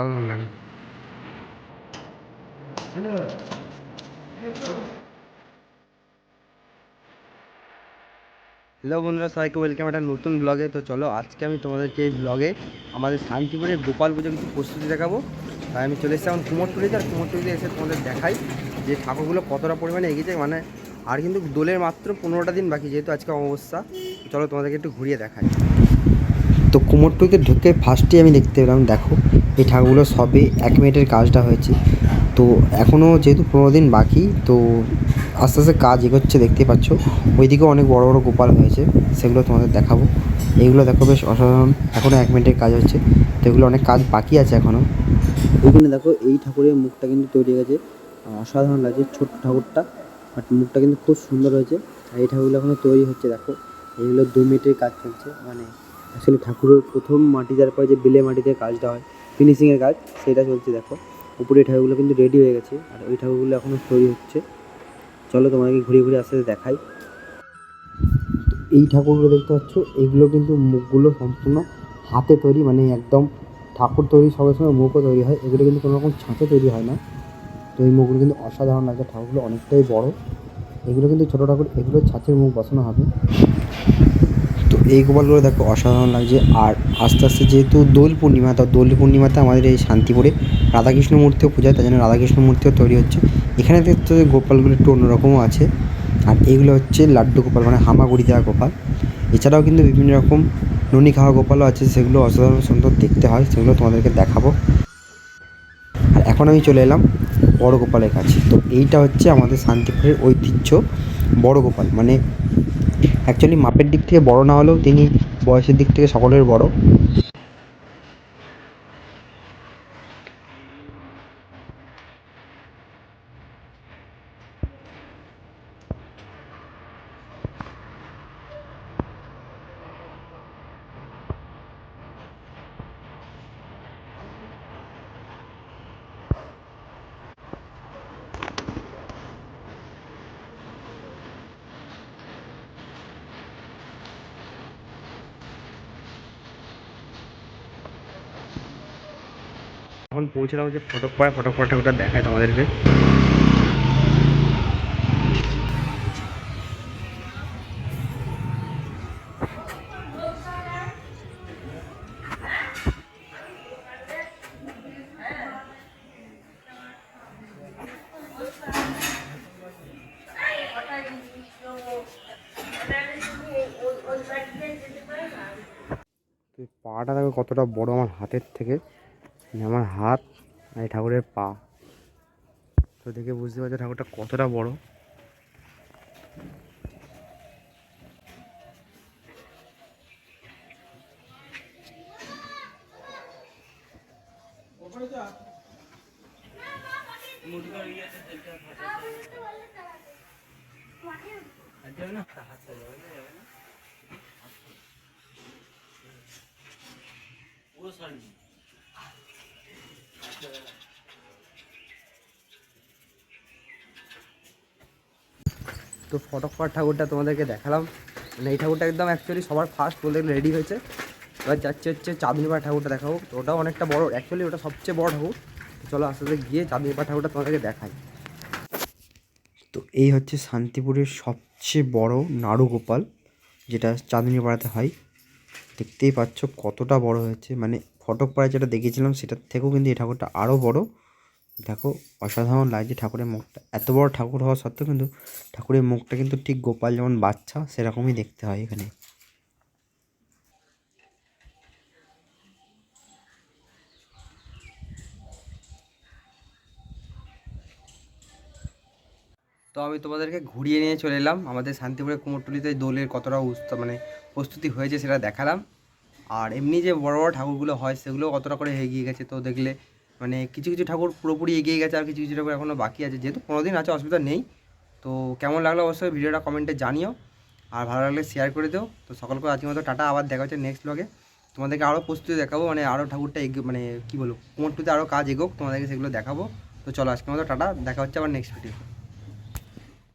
অসাধারণ লাগে। হ্যালো। বন্ধুরা সবাইকে ওয়েলকাম একটা নতুন ব্লগে তো চলো আজকে আমি তোমাদেরকে এই ব্লগে আমাদের শান্তিপুরের গোপাল পুজো কিছু প্রস্তুতি দেখাবো। তাই আমি চলে এসেছি এখন কুমোরটুলিতে আর কুমোরটুলিতে এসে তোমাদের দেখাই যে ঠাকুরগুলো কতটা পরিমাণে এগিয়েছে। মানে আর কিন্তু দোলের মাত্র পনেরোটা দিন বাকি যেহেতু আজকে অমাবস্যা। চলো তোমাদেরকে একটু ঘুরিয়ে দেখাই। তো কুমোরটুলিতে ঢুকে ফার্স্টে আমি দেখতে পেলাম, দেখো, এই ঠাকুরগুলো সবে এক মিনিটের কাজটা হয়েছে। তো এখনও যেহেতু পনেরো দিন বাকি, তো আস্তে আস্তে কাজ এগোচ্ছে দেখতেই পাচ্ছ। ওইদিকেও অনেক বড় বড় গোপাল হয়েছে, সেগুলো তোমাদের দেখাবো। এইগুলো দেখো বেশ অসাধারণ এখনও এক মিনিটের কাজ হচ্ছে। তো এগুলো অনেক কাজ বাকি আছে এখনও ওইখানে দেখো, এই ঠাকুরের মুখটা কিন্তু তৈরি হয়ে গেছে অসাধারণ লাগছে, ছোট্ট ঠাকুরটা। বাট মুখটা কিন্তু খুব সুন্দর হয়েছে। আর এই ঠাকুরগুলো এখনও তৈরি হচ্ছে, দেখো। এইগুলো দু মিনিটের কাজ চলছে মানে অ্যাকচুয়ালি ঠাকুরের প্রথম মাটি দেওয়ার পরে যে বেলে মাটিতে কাজটা হয় ফিনিশিংয়ের কাজ, সেটা চলছে দেখো। উপরে ঠাকুরগুলো কিন্তু রেডি হয়ে গেছে, আর ওই ঠাকুরগুলো এখনও তৈরি হচ্ছে। চলো তোমাদেরকে ঘুরিয়ে ঘুরে আস্তে আস্তে দেখাই। এই ঠাকুরগুলো দেখতে পাচ্ছ, এগুলো কিন্তু মুখগুলো সম্পূর্ণ হাতে তৈরি মানে একদম ঠাকুর তৈরি সঙ্গে সঙ্গে মুখও তৈরি হয়। এগুলো কিন্তু কোনো রকম ছাঁচে তৈরি হয় না। তো এই মুখগুলো কিন্তু অসাধারণ লাগছে ঠাকুরগুলো অনেকটাই বড়। এগুলো কিন্তু ছোটো ঠাকুর, এগুলো ছাঁচের মুখ বসানো হবে। এই গোপালগুলো দেখো অসাধারণ লাগছে। আর আস্তে আস্তে যেহেতু দোল পূর্ণিমা, তো দোল পূর্ণিমাতে আমাদের এই শান্তিপুরে রাধাকৃষ্ণ মূর্তিও পূজা হয় তাই জন্য রাধাকৃষ্ণ মূর্তিও তৈরি হচ্ছে। এখানে দেখতে গোপালগুলো একটু অন্যরকমও আছে। আর এইগুলো হচ্ছে লাড্ডু গোপাল মানে হামাগুড়ি দেওয়া গোপাল। এছাড়াও কিন্তু বিভিন্ন রকম ননি খাওয়া গোপালও আছে, সেগুলো অসাধারণ সুন্দর দেখতে হয়, সেগুলো তোমাদেরকে দেখাবো। আর এখন আমি চলে এলাম বড় গোপালের কাছে। তো এইটা হচ্ছে আমাদের শান্তিপুরের ঐতিহ্য বড় গোপাল মানে অ্যাকচুয়ালি মাপের দিক থেকে বড় না হলেও তিনি বয়সের দিক থেকে সকলের বড়। এখন পৌঁছলাম যে ফটক পাড়া ফটক পাড়া দেখায় তোমাদেরকে। পাটা দেখো কতটা বড় আমার হাতের থেকে? আমার হাত আর ঠাকুরের পা। তো দেখে বুঝতে পারছ ঠাকুরটা কতটা বড়। তো ফটকপাট ঠাকুরটা তোমাদেরকে দেখালাম। মানে এই ঠাকুরটা একদম অ্যাকচুয়ালি সবার ফার্স্ট গেলে রেডি হয়েছে। এবার যাচ্ছে হচ্ছে চাঁদনিপাড়া ঠাকুরটা দেখাবো। তো ওটাও অনেকটা বড়। অ্যাকচুয়ালি ওটা সবচেয়ে বড় ঠাকুর। চলো আস্তে আস্তে গিয়ে চাঁদনিপাড়া ঠাকুরটা তোমাদেরকে দেখাই। তো এই হচ্ছে শান্তিপুরের সবচেয়ে বড় নাড়ু গোপাল যেটা চাঁদনিপাড়াতে হয়। দেখতেই পাচ্ছ কতটা বড় হয়েছে। মানে ফটকপাড়ায় যেটা দেখেছিলাম সেটার থেকেও কিন্তু এই ঠাকুরটা আরও বড়। দেখো, অসাধারণ লাগছে ঠাকুরের মুখটা। এত বড় ঠাকুর হওয়া সত্ত্বেও কিন্তু ঠাকুরের মুখটা কিন্তু ঠিক গোপাল যেমন বাচ্চা, সেরকমই দেখতে হয় এখানে। তো আমি তোমাদেরকে ঘুরিয়ে নিয়ে চলে এলাম। আমাদের শান্তিপুরের কুমোরটুলিতে দোলের কতটা মানে প্রস্তুতি হয়েছে সেটা দেখালাম। আর এমনি যে বড় বড় ঠাকুরগুলো হয়, সেগুলো কতটা করে এগিয়ে গেছে তো দেখলে মানে কিছু কিছু ঠাকুর পুরোপুরি এগিয়ে গেছে আর কিছু কিছু ঠাকুর এখনও বাকি আছে। যেহেতু পনেরো দিন আছে, অসুবিধা নেই। তো কেমন লাগল অবশ্যই ভিডিওটা কমেন্টে জানিও। আর ভালো লাগলে শেয়ার করে দিও। তো সকলকে আজকের মতো টাটা, আবার দেখা হচ্ছে নেক্সট ব্লগে তোমাদেরকে আরও প্রস্তুতি দেখাবো মানে আরও ঠাকুরটা এগিয়ে মানে কী বলব, কুমোরটুতে আরও কাজ এগোক, তোমাদেরকে সেগুলো দেখাবো। তো চলো আজকের মতো টাটা, দেখা হচ্ছে আবার নেক্সট ভিডিও